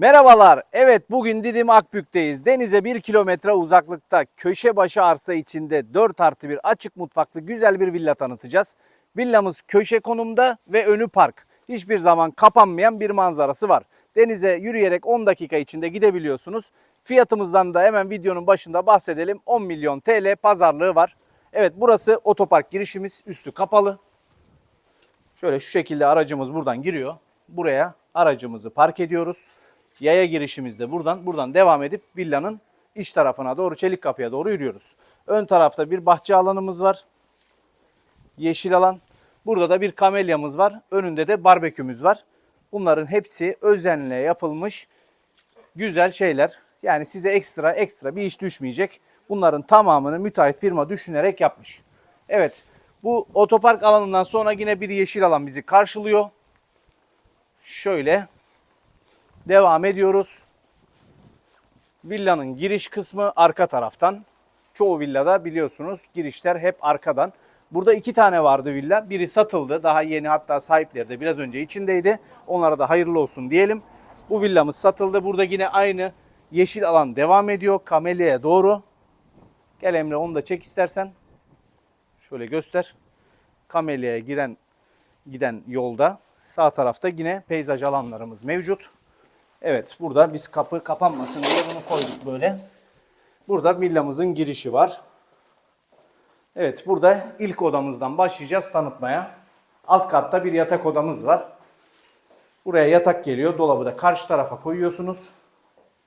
Merhabalar. Evet bugün Didim Akbük'teyiz. Denize 1 kilometre uzaklıkta köşe başı arsa içinde 4 artı 1 açık mutfaklı güzel bir villa tanıtacağız. Villamız köşe konumda ve önü park. Hiçbir zaman kapanmayan bir manzarası var. Denize yürüyerek 10 dakika içinde gidebiliyorsunuz. Fiyatımızdan da hemen videonun başında bahsedelim. 10 milyon TL pazarlığı var. Evet burası otopark girişimiz. Üstü kapalı. Şöyle şu şekilde aracımız buradan giriyor. Buraya aracımızı park ediyoruz. Yaya girişimiz de buradan. Buradan devam edip villanın iç tarafına doğru çelik kapıya doğru yürüyoruz. Ön tarafta bir bahçe alanımız var. Yeşil alan. Burada da bir kamelyamız var. Önünde de barbekümüz var. Bunların hepsi özenle yapılmış güzel şeyler. Yani size ekstra ekstra bir iş düşmeyecek. Bunların tamamını müteahhit firma düşünerek yapmış. Evet bu otopark alanından sonra yine bir yeşil alan bizi karşılıyor. Şöyle devam ediyoruz. Villanın giriş kısmı arka taraftan. Çoğu villada biliyorsunuz girişler hep arkadan. Burada iki tane vardı villa. Biri satıldı. Daha yeni hatta sahipleri de biraz önce içindeydi. Onlara da hayırlı olsun diyelim. Bu villamız satıldı. Burada yine aynı yeşil alan devam ediyor. Kamelya'ya doğru. Gel Emre onu da çek istersen. Şöyle göster. Kamelya'ya giren giden yolda sağ tarafta yine peyzaj alanlarımız mevcut. Evet burada biz kapı kapanmasın diye bunu koyduk böyle. Burada villamızın girişi var. Evet burada ilk odamızdan başlayacağız tanıtmaya. Alt katta bir yatak odamız var. Buraya yatak geliyor. Dolabı da karşı tarafa koyuyorsunuz.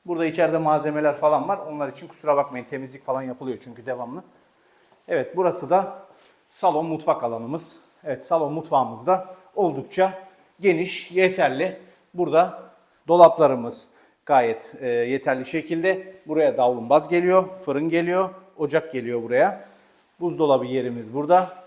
Burada içeride malzemeler falan var. Onlar için kusura bakmayın temizlik falan yapılıyor çünkü devamlı. Evet burası da salon mutfak alanımız. Evet salon mutfağımız da oldukça geniş, yeterli. Burada dolaplarımız gayet e, yeterli şekilde. Buraya davlumbaz geliyor, fırın geliyor, ocak geliyor buraya. Buzdolabı yerimiz burada.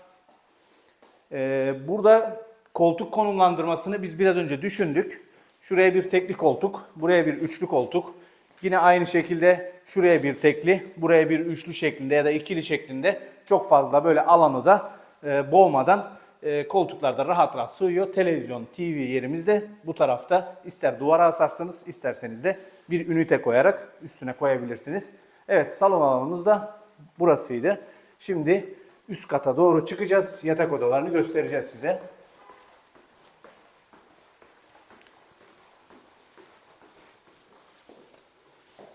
Ee, burada koltuk konumlandırmasını biz biraz önce düşündük. Şuraya bir tekli koltuk, buraya bir üçlü koltuk. Yine aynı şekilde şuraya bir tekli, buraya bir üçlü şeklinde ya da ikili şeklinde çok fazla böyle alanı da e, boğmadan e, koltuklarda rahat rahat sığıyor. Televizyon, TV yerimiz de bu tarafta. İster duvara asarsınız, isterseniz de bir ünite koyarak üstüne koyabilirsiniz. Evet, salon alanımız da burasıydı. Şimdi üst kata doğru çıkacağız. Yatak odalarını göstereceğiz size.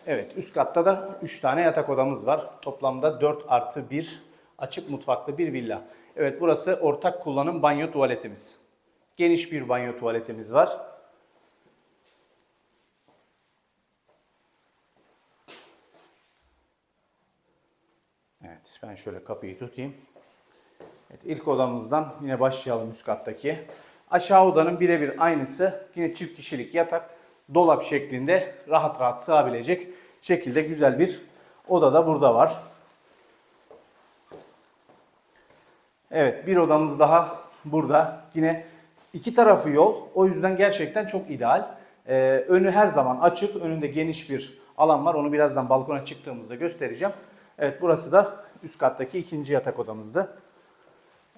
Evet üst katta da 3 tane yatak odamız var. Toplamda 4 artı 1 açık mutfaklı bir villa. Evet burası ortak kullanım banyo tuvaletimiz. Geniş bir banyo tuvaletimiz var. Evet ben şöyle kapıyı tutayım. Evet, ilk odamızdan yine başlayalım üst kattaki. Aşağı odanın birebir aynısı. Yine çift kişilik yatak. Dolap şeklinde rahat rahat sığabilecek şekilde güzel bir oda da burada var. Evet bir odamız daha burada. Yine iki tarafı yol. O yüzden gerçekten çok ideal. Ee, önü her zaman açık. Önünde geniş bir alan var. Onu birazdan balkona çıktığımızda göstereceğim. Evet burası da üst kattaki ikinci yatak odamızdı.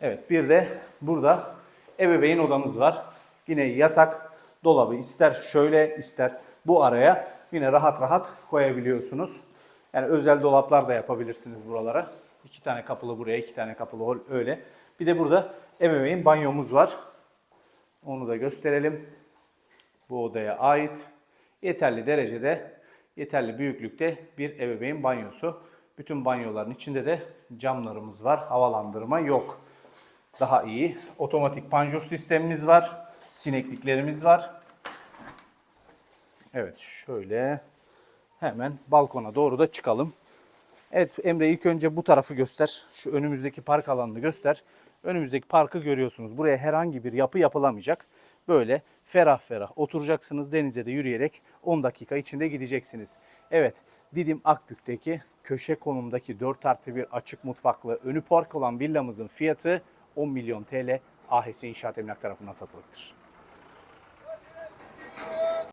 Evet bir de burada ebeveyn odamız var. Yine yatak, dolabı ister şöyle ister bu araya yine rahat rahat koyabiliyorsunuz. Yani özel dolaplar da yapabilirsiniz buralara. İki tane kapılı buraya, iki tane kapılı hol öyle. Bir de burada ebeveyn banyomuz var. Onu da gösterelim. Bu odaya ait. Yeterli derecede, yeterli büyüklükte bir ebeveyn banyosu. Bütün banyoların içinde de camlarımız var. Havalandırma yok. Daha iyi. Otomatik panjur sistemimiz var. Sinekliklerimiz var. Evet şöyle hemen balkona doğru da çıkalım. Evet Emre ilk önce bu tarafı göster. Şu önümüzdeki park alanını göster. Önümüzdeki parkı görüyorsunuz. Buraya herhangi bir yapı yapılamayacak. Böyle ferah ferah oturacaksınız. Denize de yürüyerek 10 dakika içinde gideceksiniz. Evet Didim Akbük'teki köşe konumdaki 4 artı 1 açık mutfaklı önü park olan villamızın fiyatı 10 milyon TL AHS İnşaat Emlak tarafından satılıktır.